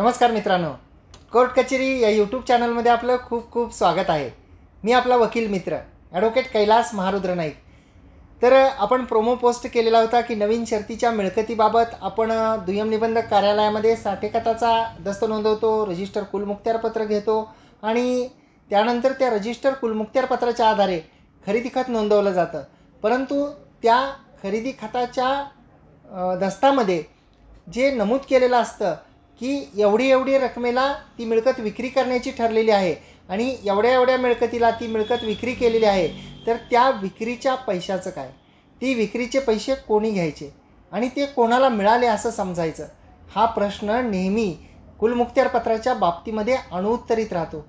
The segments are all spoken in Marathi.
नमस्कार मित्रांनो. कोर्ट कचेरी या यूट्यूब चॅनलमध्ये आपलं खूप खूप स्वागत आहे. मी आपला वकील मित्र ॲडव्होकेट कैलास महारुद्र नाईक. तर आपण प्रोमो पोस्ट केलेला होता की नवीन शर्तीच्या मिळकतीबाबत आपण दुय्यम निबंधक कार्यालयामध्ये साठेकताचा दस्त नोंदवतो रजिस्टर कुलमुक्त्यारपत्र घेतो आणि त्यानंतर त्या रजिस्टर कुलमुक्त्यारपत्राच्या आधारे खरेदी खत नोंदवलं जातं. परंतु त्या खरेदी खताच्या दस्तामध्ये जे नमूद केलेलं असतं की एवढी एवढी रकमेला ती मिळकत विक्री करण्याची ठरलेली आहे. आणि एवढ्या एवढ्या मिळकतीला ती मिळकत विक्री केलेली आहे. तर त्या विक्रीच्या पैशाचं काय? ती विक्रीचे पैसे कोणी घ्यायचे? आणि ते कोणाला मिळाले असं समजायचं? हा प्रश्न नेहमी कुलमुक्त्यार पत्राच्या बाबतीमध्ये अणुत्तरित राहतो.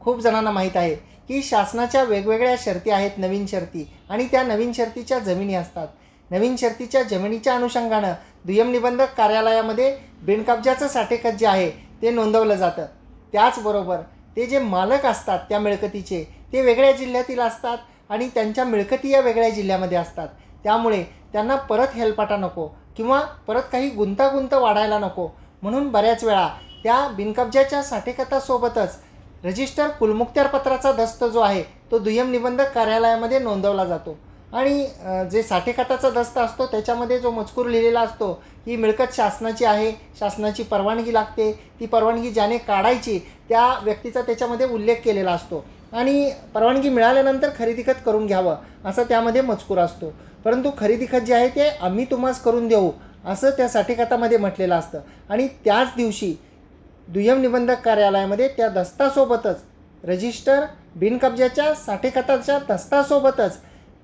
खूप जणांना माहीत आहे की शासनाच्या वेगवेगळ्या शर्ती आहेत नवीन शर्ती. आणि त्या नवीन शर्तीच्या जमिनी असतात. नवीन शर्तीच्या जमिनीच्या अनुषंगानं दुय्यम निबंधक कार्यालयामध्ये बिनकब्जाचं साठेखत जे आहे ते नोंदवलं जातं. त्याचबरोबर ते जे मालक असतात त्या मिळकतीचे ते वेगळ्या जिल्ह्यातील असतात आणि त्यांच्या मिळकती या वेगळ्या जिल्ह्यामध्ये असतात. त्यामुळे त्यांना परत हेलपाटा नको किंवा परत काही गुंतागुंत वाढायला नको. म्हणून बऱ्याच वेळा त्या बिनकब्जाच्या साठेखतासोबतच रजिस्टर कुलमुक्त्यार पत्राचा दस्त जो आहे तो दुय्यम निबंधक कार्यालयामध्ये नोंदवला जातो. आणि जे साठेखताचा दस्ता असतो त्याच्यामध्ये जो मजकूर लिहिलेला असतो ही मिळकत शासनाची आहे शासनाची परवानगी लागते. ती परवानगी ज्याने काढायची त्या व्यक्तीचा त्याच्यामध्ये उल्लेख केलेला असतो. आणि परवानगी मिळाल्यानंतर खरेदी खत करून घ्यावं असं त्यामध्ये मजकूर असतो. परंतु खरेदी खत जे आहे ते आम्ही तुम्हास करून देऊ असं त्या साठेखतामध्ये म्हटलेलं असतं. आणि त्याच दिवशी दुय्यम निबंधक कार्यालयामध्ये त्या दस्तासोबतच रजिस्टर बिनकब्जाच्या साठेखताच्या दस्तासोबतच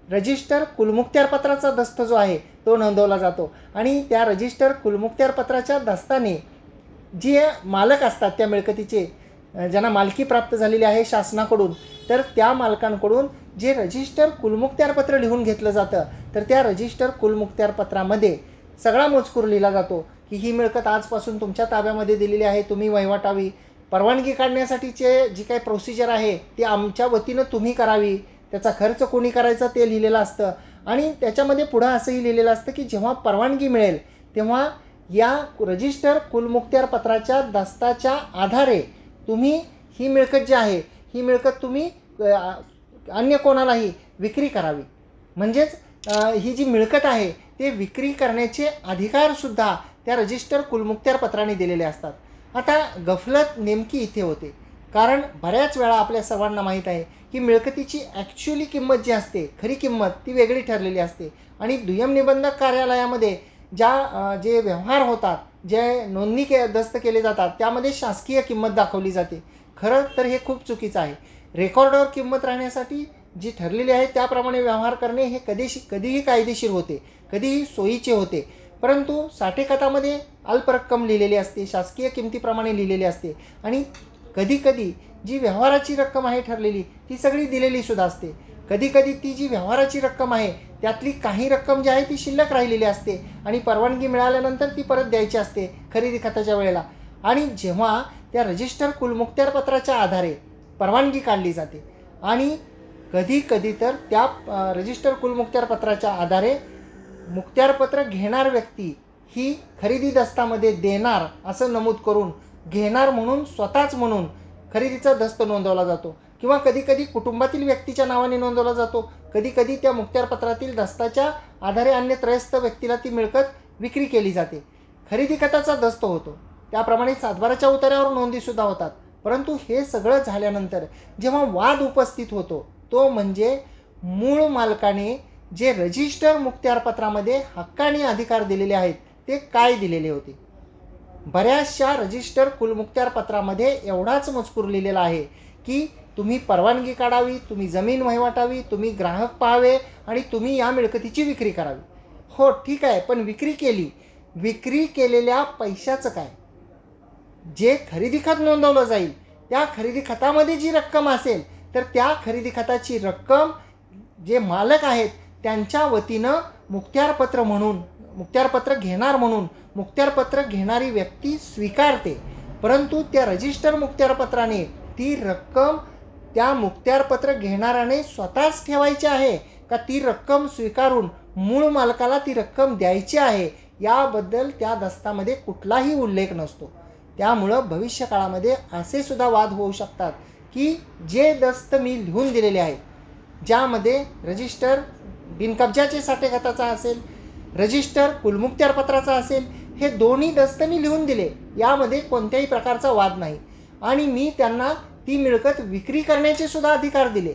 रजिस्टर कुलमुक्त्यार पत्राचा दस्त जो आहे तो नोंदवला जातो. आणि त्या रजिस्टर कुलमुक्त्यार पत्राच्या दस्ताने जे मालक असतात त्या मिळकतीचे ज्यांना मालकी प्राप्त झालेली आहे शासनाकडून तर त्या मालकांकडून जे रजिस्टर कुलमुक्त्यार पत्र लिहून घेतलं जातं तर त्या रजिस्टर कुलमुक्त्यार पत्रामध्ये सगळा मजकूर लिहिला जातो की ही मिळकत आजपासून तुमच्या ताब्यामध्ये दिलेली आहे तुम्ही वहिवाटावी. परवानगी काढण्यासाठीचे जी काही प्रोसिजर आहे ती आमच्या वतीनं तुम्ही करावी. त्याचा खर्च कोणी करायचा ते लिहिलेलं असतं. आणि त्याच्यामध्ये पुढं असंही लिहिलेलं असतं की जेव्हा परवानगी मिळेल तेव्हा या रजिस्टर कुलमुक्त्यार पत्राच्या दस्ताच्या आधारे तुम्ही ही मिळकत जी आहे ही मिळकत तुम्ही अन्य कोणालाही विक्री करावी. म्हणजेच ही जी मिळकत आहे ते विक्री करण्याचे अधिकारसुद्धा त्या रजिस्टर कुलमुक्त्यार पत्राने दिलेले असतात. आता गफलत नेमकी इथे होते. कारण बऱ्याच वेळा आपल्या सर्वांना माहीत आहे की मिळकतीची ॲक्च्युली किंमत जी असते खरी किंमत ती वेगळी ठरलेली असते. आणि दुय्यम निबंधक कार्यालयामध्ये ज्या जे व्यवहार होतात जे नोंदणी के दस्त केले जातात त्यामध्ये शासकीय किंमत दाखवली जाते. खरं तर हे खूप चुकीचं आहे. रेकॉर्डवर किंमत राहण्यासाठी जी ठरलेली आहे त्याप्रमाणे व्यवहार करणे हे कधीशी कधीही कायदेशीर होते कधीही सोयीचे होते. परंतु साठेखतामध्ये अल्प रक्कम लिहिलेली असते शासकीय किमतीप्रमाणे लिहिलेली असते. आणि कधीकधी जी व्यवहाराची रक्कम आहे ठरलेली ती सगळी दिलेली सुद्धा असते. कधीकधी ती जी व्यवहाराची रक्कम आहे त्यातली काही रक्कम जी आहे ती शिल्लक राहिलेली असते आणि परवानगी मिळाल्यानंतर ती परत द्यायची असते खरेदी खताच्या वेळेला. आणि जेव्हा त्या रजिस्टर कुलमुक्त्यार पत्राच्या आधारे परवानगी काढली जाते आणि कधी कधी तर त्या रजिस्टर कुलमुक्त्यार पत्राच्या आधारे मुक्त्यारपत्र घेणार व्यक्ती ही खरेदी दस्तामध्ये देणार असं नमूद करून घेणार म्हणून स्वतःच म्हणून खरेदीचा दस्त नोंदवला जातो. किंवा कधीकधी कुटुंबातील व्यक्तीच्या नावाने नोंदवला जातो. कधीकधी त्या मुक्त्यारपत्रातील दस्ताच्या आधारे अन्य त्रयस्थ व्यक्तीला ती मिळकत विक्री केली जाते. खरेदी खताचा दस्त होतो. त्याप्रमाणे सातबाराच्या उतार्यावर नोंदीसुद्धा होतात. परंतु हे सगळं झाल्यानंतर जेव्हा वाद उपस्थित होतो तो म्हणजे मूळ मालकाने जे रजिस्टर मुक्त्यारपत्रामध्ये हक्काने अधिकार दिलेले आहेत ते काय दिलेले होते? बऱ्याचशा रजिस्टर कुलमुक्त्यार पत्रामध्ये एवढाच मजकूर लिहिलेला आहे की तुम्ही परवानगी काढावी तुम्ही जमीन वहिवाटावी तुम्ही ग्राहक पाहावे आणि तुम्ही या मिळकतीची विक्री करावी. हो ठीक आहे पण विक्री केली. विक्री केलेल्या पैशाचं काय? जे खरेदी खत नोंदवलं जाईल त्या खरेदी खतामध्ये जी रक्कम असेल तर त्या खरेदी खताची रक्कम जे मालक आहेत त्यांच्या वतीनं मुक्त्यारपत्र म्हणून मुक्त्यारपत्र घेणार म्हणून मुक्त्यारपत्र घेणारी व्यक्ती स्वीकारते परंतु त्या रजिस्टर मुक्त्यारपत्राने ती रक्कम त्या मुक्त्यारपत्र घेणाऱ्याने स्वतःच ठेवायची आहे का ती रक्कम स्वीकारून मूळ मालकाला ती रक्कम द्यायची आहे याबद्दल त्या दस्तामध्ये कुठलाही उल्लेख नसतो. त्यामुळं भविष्यकाळामध्ये असे सुद्धा वाद होऊ शकतात की जे दस्त मी लिहून दिलेले आहेत ज्यामध्ये रजिस्टर बिनकब्जाचे साठेगताचा असेल रजिस्टर कुलमुक्त्यार पत्राचा असेल हे दोन्ही दस्त मी लिहून दिले. यामध्ये कोणत्याही प्रकारचा वाद नाही. आणि मी त्यांना ती मिळकत विक्री करण्याचे सुद्धा अधिकार दिले.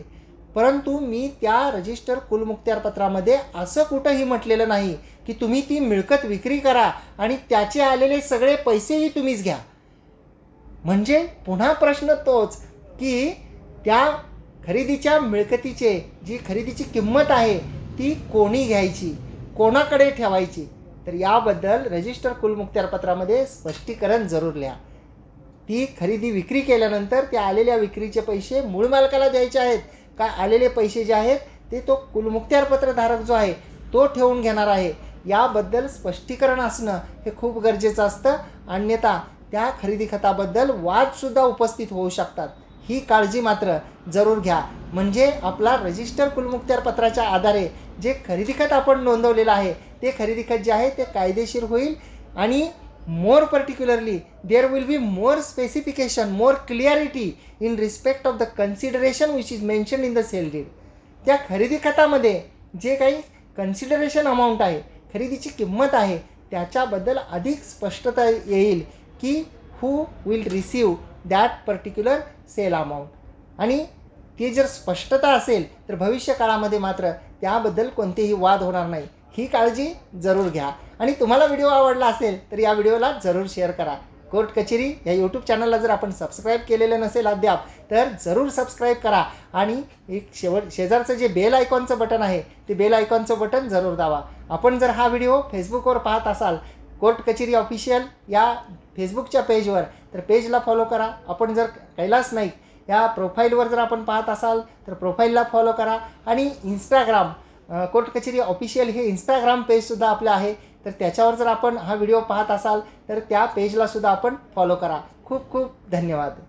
परंतु मी त्या रजिस्टर कुलमुक्त्यार पत्रामध्ये असं कुठंही म्हटलेलं नाही की तुम्ही ती मिळकत विक्री करा आणि त्याचे आलेले सगळे पैसेही तुम्हीच घ्या. म्हणजे पुन्हा प्रश्न तोच की त्या खरेदीच्या मिळकतीचे जी खरेदीची किंमत आहे ती कोणी घ्यायची? कोणाकडे ठेवायची? तर याबद्दल रजिस्टर कुलमुक्त्यार पत्रामध्ये स्पष्टीकरण जरूर लिहा. ती खरेदी विक्री केल्यानंतर त्या आलेल्या विक्रीचे पैसे मूळ मालकाला द्यायचे आहेत. का आलेले पैसे जे आहेत ते तो कुलमुक्त्यार पत्रधारक जो आहे तो ठेवून घेणार आहे. याबद्दल स्पष्टीकरण असणं हे खूप गरजेचं असतं. अन्यथा त्या खरेदी खताबद्दल वादसुद्धा उपस्थित होऊ शकतात. ही काळजी मात्र जरूर घ्या. म्हणजे आपला रजिस्टर कुलमुक्त्यार पत्राच्या आधारे जे खरेदी खत आपण नोंदवलेलं आहे ते खरेदी खत जे आहे ते कायदेशीर होईल आणि more particularly there will be more specification more clarity in respect of the consideration which is mention in the sale deed त्या खरेदी खतामध्ये जे काही कन्सिडरेशन अमाऊंट आहे खरेदीची किंमत आहे त्याच्याबद्दल अधिक स्पष्टता येईल की who will receive that particular sale amount आणि ती जर स्पष्टता असेल तर भविष्य काळामध्ये मात्र त्याबद्दल कोणतेही वाद होणार नाही. ही काळजी जरूर घ्या. आणि तुम्हाला व्हिडिओ आवडला असेल तर या व्हिडिओला जरूर शेअर करा. कोर्ट कचेरी या यूट्यूब चॅनलला जर आपण सबस्क्राईब केलेलं नसेल अद्याप तर जरूर सबस्क्राईब करा. आणि एक शेवट शेजारचं जे बेल आयकॉनचं बटन आहे ते बेल आयकॉनचं बटन जरूर दावा आपण जर हा व्हिडिओ फेसबुकवर पाहत असाल कोर्ट कचेरी ऑफिशियल या फेसबुकच्या पेजवर तर पेजला फॉलो करा. आपण जर कैलास नाईक या प्रोफाईलवर जर आपण पाहत असाल तर प्रोफाईलला फॉलो करा. आणि इंस्टाग्राम कोर्ट कचेरी ऑफिशियल हे इंस्टाग्राम पेजसुद्धा आपलं आहे. तर त्याच्यावर जर आपण हा व्हिडिओ पाहत असाल तर त्या पेजलासुद्धा आपण फॉलो करा. खूप खूप धन्यवाद.